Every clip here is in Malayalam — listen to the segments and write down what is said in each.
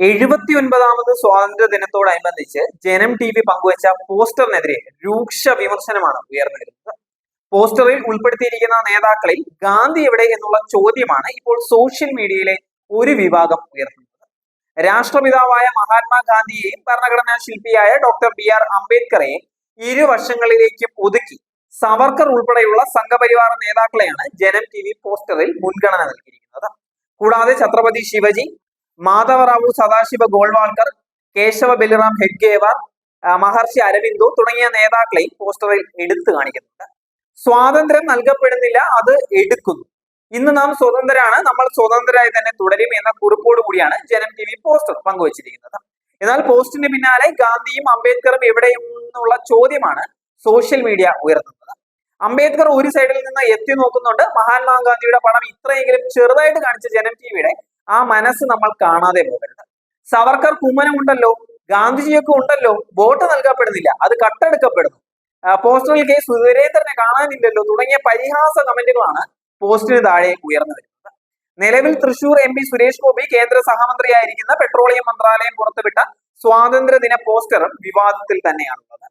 എഴുപത്തി ഒൻപതാമത് സ്വാതന്ത്ര്യ ദിനത്തോടനുബന്ധിച്ച് ജനം ടി വി പങ്കുവച്ച പോസ്റ്ററിനെതിരെ രൂക്ഷ വിമർശനമാണ് ഉയർന്നിരുന്നത്. പോസ്റ്ററിൽ ഉൾപ്പെടുത്തിയിരിക്കുന്ന നേതാക്കളിൽ ഗാന്ധി എവിടെ എന്നുള്ള ചോദ്യമാണ് ഇപ്പോൾ സോഷ്യൽ മീഡിയയിലെ ഒരു വിഭാഗം ഉയർത്തുന്നത്. രാഷ്ട്രപിതാവായ മഹാത്മാഗാന്ധിയെയും ഭരണഘടനാ ശില്പിയായ ഡോക്ടർ ബി ആർ അംബേദ്കറെയും ഇരു വർഷങ്ങളിലേക്ക് ഒതുക്കി സവർക്കർ ഉൾപ്പെടെയുള്ള സംഘപരിവാർ നേതാക്കളെയാണ് ജനം ടി വി പോസ്റ്ററിൽ മുൻഗണന നൽകിയിരിക്കുന്നത്. കൂടാതെ ഛത്രപതി ശിവജി മാധവറാവു സദാശിവ ഗോൾവാൾക്കർ കേശവ ബലിറാം ഹെഡ്ഗേവർ മഹർഷി അരവിന്ദു തുടങ്ങിയ നേതാക്കളെയും പോസ്റ്ററിൽ എടുത്തു കാണിക്കുന്നുണ്ട്. സ്വാതന്ത്ര്യം നൽകപ്പെടുന്നില്ല അത് എടുക്കുന്നു. ഇന്ന് നാം സ്വതന്ത്രരാണ് നമ്മൾ സ്വതന്ത്രരായി തന്നെ തുടരും എന്ന കുറിപ്പോട് കൂടിയാണ് ജനം ടി വി പോസ്റ്റർ പങ്കുവച്ചിരിക്കുന്നത്. എന്നാൽ പോസ്റ്റിന് പിന്നാലെ ഗാന്ധിയും അംബേദ്കറും എവിടെയെന്നുള്ള ചോദ്യമാണ് സോഷ്യൽ മീഡിയ ഉയർത്തുന്നത്. അംബേദ്കർ ഒരു സൈഡിൽ നിന്ന് എത്തി നോക്കുന്നുണ്ട്. മഹാത്മാഗാന്ധിയുടെ പടം ഇത്രയെങ്കിലും ചെറുതായിട്ട് കാണിച്ച ജനം ടിവിയുടെ ആ മനസ്സ് നമ്മൾ കാണാതെ പോകരുത്. സവർക്കർ കുമ്മനം ഉണ്ടല്ലോ ഗാന്ധിജിയൊക്കെ ഉണ്ടല്ലോ വോട്ട് നൽകപ്പെടുന്നില്ല അത് കട്ടെടുക്കപ്പെടുന്നു. പോസ്റ്ററിൽ കെ സുരേന്ദ്രനെ കാണാനില്ലല്ലോ തുടങ്ങിയ പരിഹാസ കമന്റുകളാണ് പോസ്റ്റിന് താഴെ ഉയർന്നു വരുന്നത്. നിലവിൽ തൃശൂർ എം പി സുരേഷ് ഗോപി കേന്ദ്ര സഹമന്ത്രിയായിരിക്കുന്ന പെട്രോളിയം മന്ത്രാലയം പുറത്തുവിട്ട സ്വാതന്ത്ര്യദിന പോസ്റ്ററും വിവാദത്തിൽ തന്നെയാണുള്ളത്.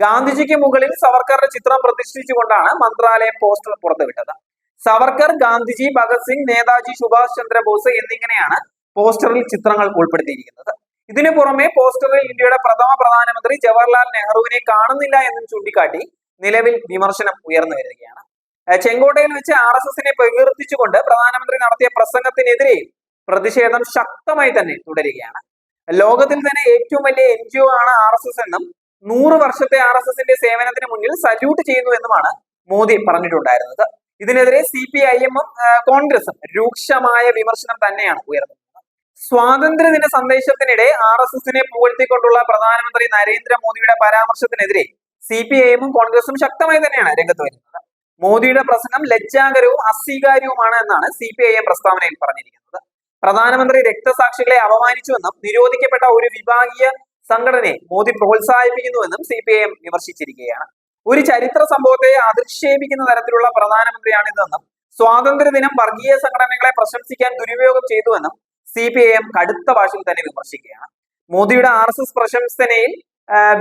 ഗാന്ധിജിക്ക് മുകളിൽ സവർക്കറുടെ ചിത്രം പ്രതിഷ്ഠിച്ചുകൊണ്ടാണ് മന്ത്രാലയം പോസ്റ്റർ പുറത്തുവിട്ടത്. സവർക്കർ ഗാന്ധിജി ഭഗത് സിംഗ് നേതാജി സുഭാഷ് ചന്ദ്രബോസ് എന്നിങ്ങനെയാണ് പോസ്റ്ററിൽ ചിത്രങ്ങൾ ഉൾപ്പെടുത്തിയിരിക്കുന്നത്. ഇതിനു പുറമെ പോസ്റ്ററിൽ ഇന്ത്യയുടെ പ്രഥമ പ്രധാനമന്ത്രി ജവഹർലാൽ നെഹ്റുവിനെ കാണുന്നില്ല എന്നും ചൂണ്ടിക്കാട്ടി നിലവിൽ വിമർശനം ഉയർന്നു വരികയാണ്. ചെങ്കോട്ടയിൽ വെച്ച് ആർ എസ് എസിനെ പ്രകീർത്തിച്ചുകൊണ്ട് പ്രധാനമന്ത്രി നടത്തിയ പ്രസംഗത്തിനെതിരെ പ്രതിഷേധം ശക്തമായി തന്നെ തുടരുകയാണ്. ലോകത്തിൽ തന്നെ ഏറ്റവും വലിയ എൻ ജി ഒ ആണ് ആർ എസ് എസ് എന്നും നൂറ് വർഷത്തെ ആർ എസ് എസിന്റെ സേവനത്തിന് മുന്നിൽ സല്യൂട്ട് ചെയ്യുന്നു എന്നുമാണ് മോദി പറഞ്ഞിട്ടുണ്ടായിരുന്നത്. ഇതിനെതിരെ സി പി ഐ എമ്മും കോൺഗ്രസും രൂക്ഷമായ വിമർശനം തന്നെയാണ് ഉയർന്നത്. സ്വാതന്ത്ര്യദിന സന്ദേശത്തിനിടെ ആർ എസ് എസിനെ പുകഴ്ത്തിക്കൊണ്ടുള്ള പ്രധാനമന്ത്രി നരേന്ദ്രമോദിയുടെ പരാമർശത്തിനെതിരെ സി പി ഐ എമ്മും കോൺഗ്രസും ശക്തമായി തന്നെയാണ് രംഗത്ത് വരുന്നത്. മോദിയുടെ പ്രസംഗം ലജ്ജാകരവും അസ്വീകാര്യവുമാണ് എന്നാണ് സി പി ഐ എം പ്രസ്താവനയിൽ പറഞ്ഞിരിക്കുന്നത്. പ്രധാനമന്ത്രി രക്തസാക്ഷികളെ അപമാനിച്ചുവെന്നും നിരോധിക്കപ്പെട്ട ഒരു വിഭാഗീയ സംഘടനയെ മോദി പ്രോത്സാഹിപ്പിക്കുന്നുവെന്നും സി പി ഐ എം വിമർശിച്ചിരിക്കുകയാണ്. ഒരു ചരിത്ര സംഭവത്തെ അധിക്ഷേപിക്കുന്ന തരത്തിലുള്ള പ്രധാനമന്ത്രിയാണ് പ്രധാനമന്ത്രിയാണിതെന്നും സ്വാതന്ത്ര്യദിനം വർഗീയ സംഘടനകളെ പ്രശംസിക്കാൻ ദുരുപയോഗം ചെയ്തുവെന്നും സി പി ഐ എം കടുത്ത ഭാഷയിൽ തന്നെ വിമർശിക്കുകയാണ്. മോദിയുടെ ആർ എസ് എസ് പ്രശംസനയിൽ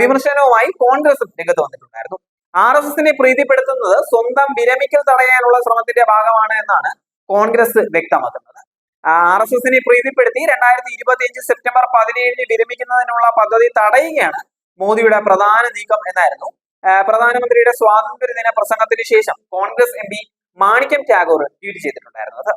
വിമർശനവുമായി കോൺഗ്രസും രംഗത്ത് വന്നിട്ടുണ്ടായിരുന്നു. ആർ എസ് എസിനെ പ്രീതിപ്പെടുത്തുന്നത് സ്വന്തം വിരമിക്കൽ തടയാനുള്ള ശ്രമത്തിന്റെ ഭാഗമാണ് എന്നാണ് കോൺഗ്രസ് വ്യക്തമാക്കുന്നത്. ആർ എസ് എസിനെ പ്രീതിപ്പെടുത്തി രണ്ടായിരത്തി ഇരുപത്തി അഞ്ച് സെപ്റ്റംബർ പതിനേഴിന് വിരമിക്കുന്നതിനുള്ള പദ്ധതി തടയുകയാണ് മോദിയുടെ പ്രധാന നീക്കം എന്നായിരുന്നു പ്രധാനമന്ത്രിയുടെ സ്വാതന്ത്ര്യദിന പ്രസംഗത്തിന് ശേഷം Congress M P Manickam Tagore tweet ചെയ്തിട്ടുണ്ടായിരുന്നത്